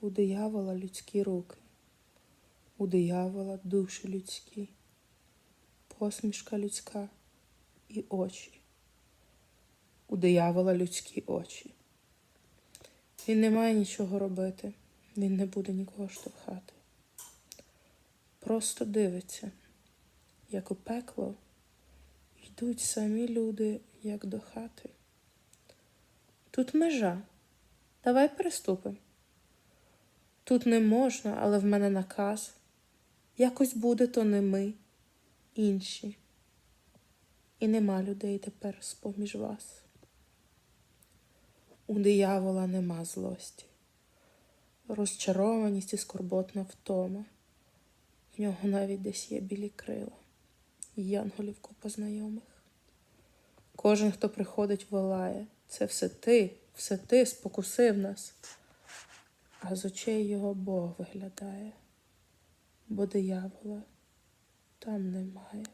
У диявола людські руки, у диявола душі людські, посмішка людська і очі. У диявола людські очі. Він не має нічого робити, він не буде нікого штовхати. Просто дивиться, як у пекло йдуть самі люди, як до хати. Тут межа. Давай переступимо. Тут не можна, але в мене наказ. Якось буде, то не ми, інші. І нема людей тепер з-поміж вас. У диявола нема злості, розчарованість і скорботна втома. В нього навіть десь є білі крила, янголів купа знайомих. Кожен, хто приходить, волає, це все ти, все ти спокусив нас. А з очей його Бог виглядає, бо диявола там немає.